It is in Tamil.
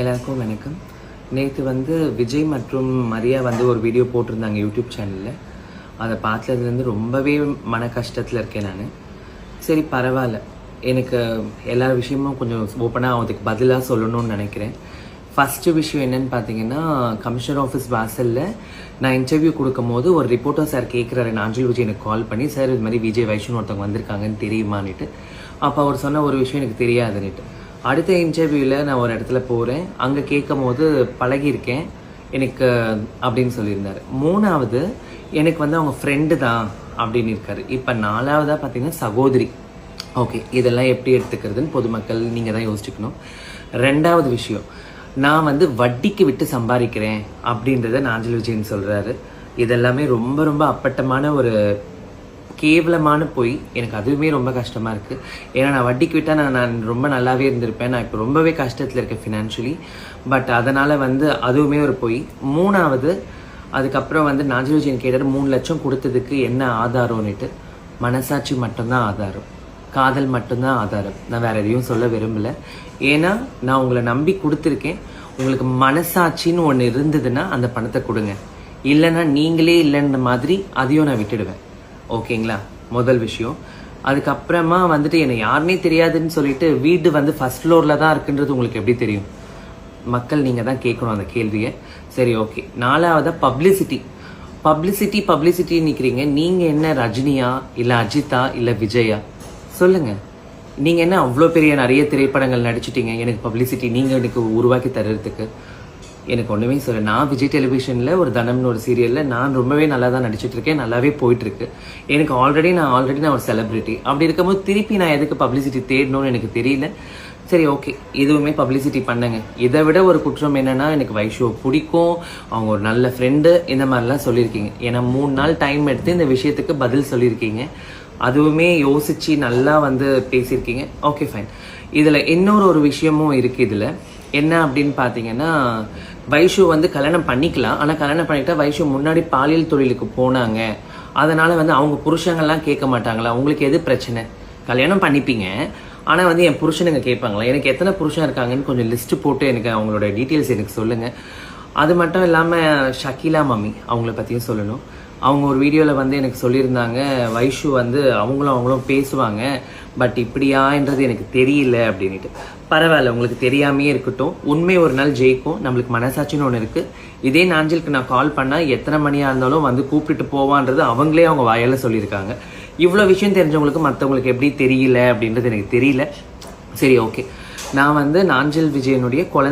எல்லாருக்கும் வணக்கம். நேற்று வந்து விஜய் மற்றும் மரியா வந்து ஒரு வீடியோ போட்டிருந்தாங்க யூடியூப் சேனலில் அதை பார்த்ததுலேருந்து ரொம்பவே மன கஷ்டத்தில் இருக்கேன் நான். சரி பரவாயில்ல. எனக்கு எல்லா விஷயமும் கொஞ்சம் ஓப்பனாக அதுக்கு பதிலாக சொல்லணும்னு நினைக்கிறேன். ஃபஸ்ட்டு விஷயம் என்னன்னு பார்த்தீங்கன்னா கமிஷனர் ஆஃபீஸ் வாசலில் நான் இன்டர்வியூ கொடுக்கும்போது ஒரு ரிப்போர்ட்டர் சார் கேட்குறாரு நாஞ்சில் விஜய் எனக்கு கால் பண்ணி சார் இது மாதிரி விஜய் வைஷ்ணு ஒருத்தவங்க வந்திருக்காங்கன்னு தெரியுமான்னுட்டு. அப்போ அவர் சொன்ன ஒரு விஷயம் எனக்கு தெரியாதுன்னுட்டு. அடுத்த இன்டர்வியூவில் நான் ஒரு இடத்துல போகிறேன் அங்கே கேட்கும் போது பழகியிருக்கேன். எனக்கு அப்படின்னு சொல்லியிருந்தார். மூணாவது எனக்கு வந்து அவங்க ஃப்ரெண்டு தான் அப்படின்னு இருக்காரு. இப்போ நாலாவதாக பார்த்தீங்கன்னா சகோதரி. ஓகே இதெல்லாம் எப்படி எடுத்துக்கிறதுன்னு பொதுமக்கள் நீங்கள் தான் யோசிச்சுக்கணும். ரெண்டாவது விஷயம் நான் வந்து வட்டிக்கு விட்டு சம்பாதிக்கிறேன் அப்படின்றத நாஞ்சல் விஜயன் சொல்கிறாரு இதெல்லாமே ரொம்ப ரொம்ப அப்பட்டமான ஒரு கேவலமான பொய். எனக்கு அதுவுமே ரொம்ப கஷ்டமாக இருக்குது ஏன்னா நான் வட்டிக்கு விட்டால் நான் நான் ரொம்ப நல்லாவே இருந்திருப்பேன். நான் இப்போ ரொம்பவே கஷ்டத்தில் இருக்கேன் ஃபினான்ஷியலி பட் அதனால் வந்து அதுவுமே ஒரு பொய். மூணாவது அதுக்கப்புறம் வந்து நாஞ்சல் கேட்டர் கேட்டார் மூணு லட்சம் கொடுத்ததுக்கு என்ன ஆதாரம்னுட்டு. மனசாட்சி மட்டும்தான் ஆதாரம். காதல் மட்டும்தான் ஆதாரம். நான் வேற எதையும் சொல்ல விரும்பலை. ஏன்னா நான் உங்களை நம்பி கொடுத்துருக்கேன். உங்களுக்கு மனசாட்சின்னு ஒன்று இருந்ததுன்னா அந்த பணத்தை கொடுங்க. இல்லைன்னா நீங்களே இல்லைன்ற மாதிரி அதையும் நான் விட்டுடுவேன். ஓகேங்களா? முதல் விஷயம். அதுக்கப்புறமா வந்துட்டு என்னை யாருனே தெரியாதுன்னு சொல்லிட்டு வீடு வந்து ஃபர்ஸ்ட் ஃப்ளோரில் தான் இருக்குன்றது உங்களுக்கு எப்படி தெரியும்? மக்கள் நீங்கள் தான் கேட்கணும் அந்த கேள்வியை. சரி ஓகே நாலாவதாக பப்ளிசிட்டி பப்ளிசிட்டி பப்ளிசிட்டி நிற்கிறீங்க நீங்கள் என்ன ரஜினியா இல்லை அஜித்தா இல்லை விஜயா? சொல்லுங்கள் நீங்கள் என்ன அவ்வளோ பெரிய நிறைய திரைப்படங்கள் நடிச்சிட்டீங்க. எனக்கு பப்ளிசிட்டி நீங்கள் எனக்கு உருவாக்கி தர்றதுக்கு. எனக்கு ஒன்றுமே சொல்ல நான் விஜய் டெலிவிஷனில் ஒரு தனம்னு ஒரு சீரியலில் நான் ரொம்பவே நல்லா தான் நடிச்சிட்டு இருக்கேன் நல்லாவே போயிட்டுருக்கு. எனக்கு ஆல்ரெடி நான் ஆல்ரெடி நான் ஒரு செலிபிரிட்டி அப்படி இருக்கும்போது திருப்பி நான் எதுக்கு பப்ளிசிட்டி தேடணும்னு எனக்கு தெரியல. சரி ஓகே இதுவுமே பப்ளிசிட்டி பண்ணுங்க. இதை விட ஒரு குற்றம் என்னன்னா எனக்கு வைஷோ பிடிக்கும். அவங்க ஒரு நல்ல ஃப்ரெண்டு இந்த மாதிரிலாம் சொல்லியிருக்கீங்க. ஏன்னா மூணு நாள் டைம் எடுத்து இந்த விஷயத்துக்கு பதில் சொல்லியிருக்கீங்க. அதுவுமே யோசிச்சு நல்லா வந்து பேசியிருக்கீங்க. ஓகே ஃபைன் இதில் இன்னொரு ஒரு விஷயமும் இருக்குது இதில். என்ன அப்படின்னு பார்த்தீங்கன்னா வைஷு வந்து கல்யாணம் பண்ணிக்கலாம். ஆனால் கல்யாணம் பண்ணிட்டா வைஷு முன்னாடி பாலியல் தொழிலுக்கு போனாங்க. அதனால் வந்து அவங்க புருஷங்கள்லாம் கேட்க மாட்டாங்களா? உங்களுக்கு எது பிரச்சனை? கல்யாணம் பண்ணிப்பீங்க. ஆனால் வந்து என் புருஷனுங்க கேட்பாங்களா? எனக்கு எத்தனை புருஷன் இருக்காங்கன்னு கொஞ்சம் லிஸ்ட்டு போட்டு எனக்கு அவங்களோட டீட்டெயில்ஸ் எனக்கு சொல்லுங்கள் அது மட்டும் இல்லாமல் ஷக்கீலா மம்மி அவங்கள பற்றியும் சொல்லணும். அவங்க ஒரு வீடியோவில் வந்து எனக்கு சொல்லியிருந்தாங்க வைஷு வந்து அவங்களும் அவங்களும் பேசுவாங்க பட் இப்படியான்றது எனக்கு தெரியல அப்படின்ட்டு பரவாயில்ல உங்களுக்கு தெரியாமையே இருக்கட்டும். உண்மை ஒரு நாள் ஜெயிக்கும். நம்மளுக்கு மனசாட்சின்னு ஒன்று இருக்குது இதே நாஞ்சலுக்கு நான் கால் பண்ணால் எத்தனை மணியாக இருந்தாலும் வந்து கூப்பிட்டுட்டு போவான்றது அவங்களே அவங்க வாயால் சொல்லியிருக்காங்க. இவ்வளோ விஷயம் தெரிஞ்சவங்களுக்கு மற்றவங்களுக்கு எப்படி தெரியல அப்படின்றது எனக்கு தெரியல. சரி ஓகே நான் வந்து நாஞ்சல் விஜயனுடைய குழந்தை